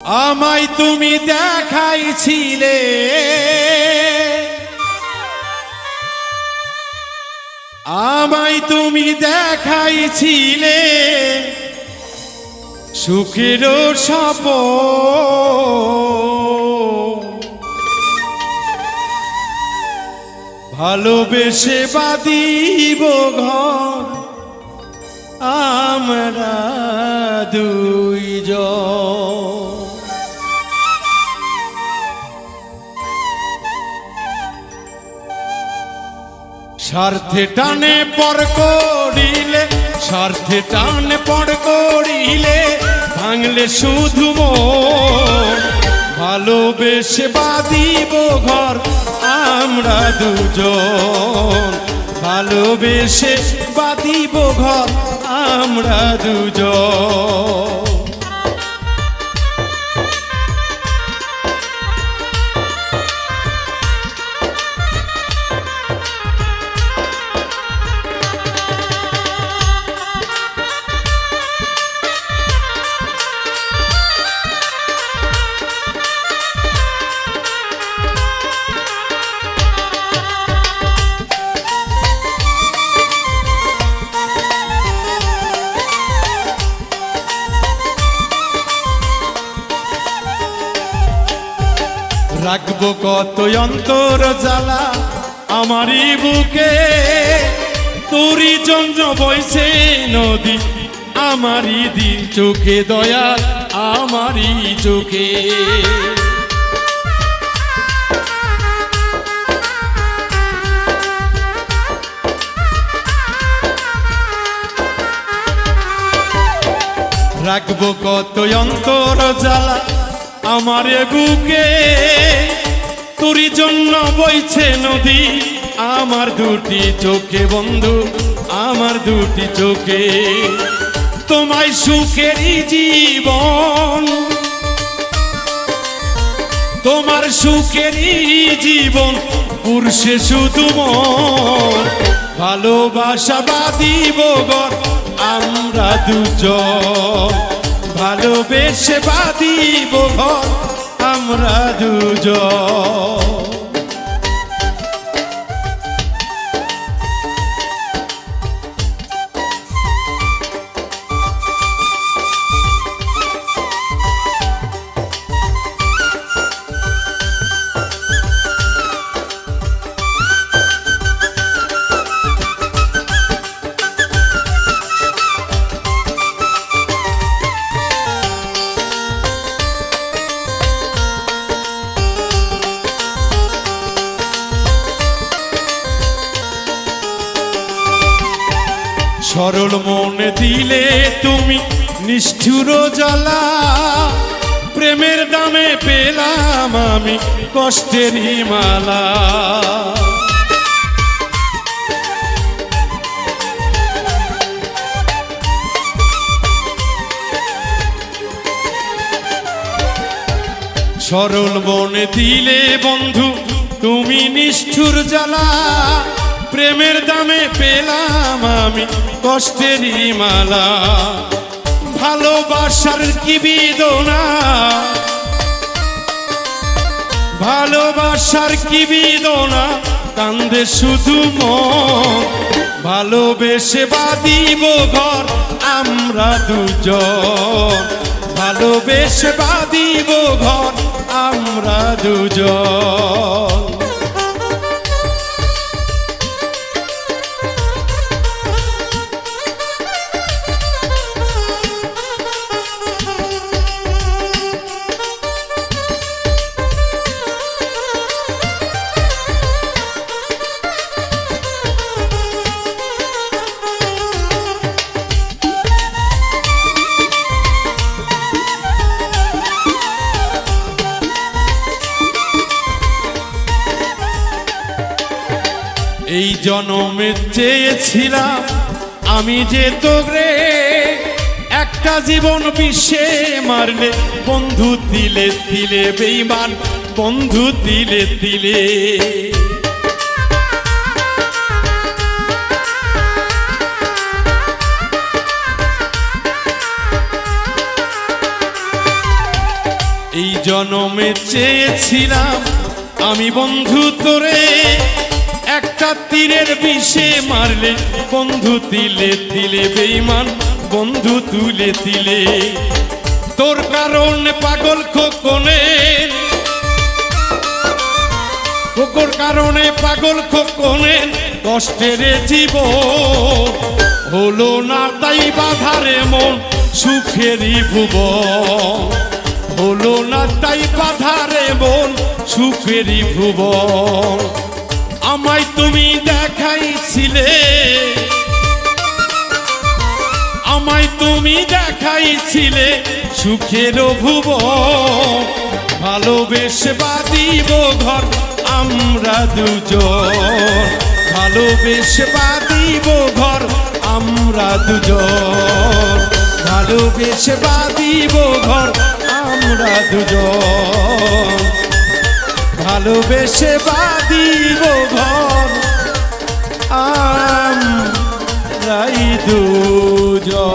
আমায় তুমি দেখাইছিলে। আমায় তুমি দেখাইছিলে। সুখের সপ ভালোবেসে বাদিব ঘর। আমরা দুইজন স্বার্থে টানে পর করিলে, স্বার্থে টানে পর করিলে, ভাঙলে শুধু ভালোবেসে বাদিব ঘর, আমরা দুজন। ভালোবেসে বাদিব ঘর, আমরা দুজন। রাখব কত অন্তর জ্বালা আমারই বুকে। তোরই জন্য বইছে নদী, আমারই দি চোখে দয়া, আমারই চোখে। রাখব কত অন্তর জ্বালা আমার বুকে। তোরই জন্য বইছে নদী। আমার দুটি চোখে বন্ধু, আমার দুটি চোখে। তোমায় সুখেরই জীবন। তোমার সুখেরই জীবন, পুরুষে শুধু মন। ভালোবাসা বাদিব গর, আমরা দুজন। ভালোবেসে বাদিব ঘর আমরা দুজন। সরল মনে দিলে তুমি নিষ্ঠুর জ্বালা। প্রেমের দামে পেলাম আমি কষ্টের মালা সরল মনে দিলে বন্ধু, তুমি নিষ্ঠুর জ্বালা। প্রেমের দামে পেলাম আমি কষ্টেরই মালা। ভালোবাসার কি বিদনা? ভালোবাসার কি বিদনা? কান্দে শুধু মন। ভালোবেসে বাদিব ঘর আমরা দুজন। ভালোবেসে বাদিব ঘর আমরা দুজন। এই জনমে চেয়েছিলাম আমি যে তোরে একটা জীবন বিশ্বে মারলে, বন্ধু দিলে দিলে বেইমান, বন্ধু দিলে দিলে। এই জনমে চেয়েছিলাম আমি বন্ধু তোরে। তীরের বিষে মারলে, বন্ধু তিলে তিলে বেইমান বন্ধু তুলে তিলে। তোর পাগল খোকনে কারণে পাগল খোকনে কষ্টের জীব হলো না তাই বাধারে মন সুখেরই ভুব হলো না তাই বাধারে মন সুখেরই ভুবন। আমায় তুমি দেখাইছিলে। আমায় তুমি দেখাইছিলে সুখের ভুব ভালোবেসে বাদিব ঘর আমরা দুজন। ভালোবেসে বাদিব ঘর আমরা দুজন। ভালোবেসে বাদিব ঘর আমরা দুজন। ভালোবেসে বাদি গো ঘর। আম রাই দুজন।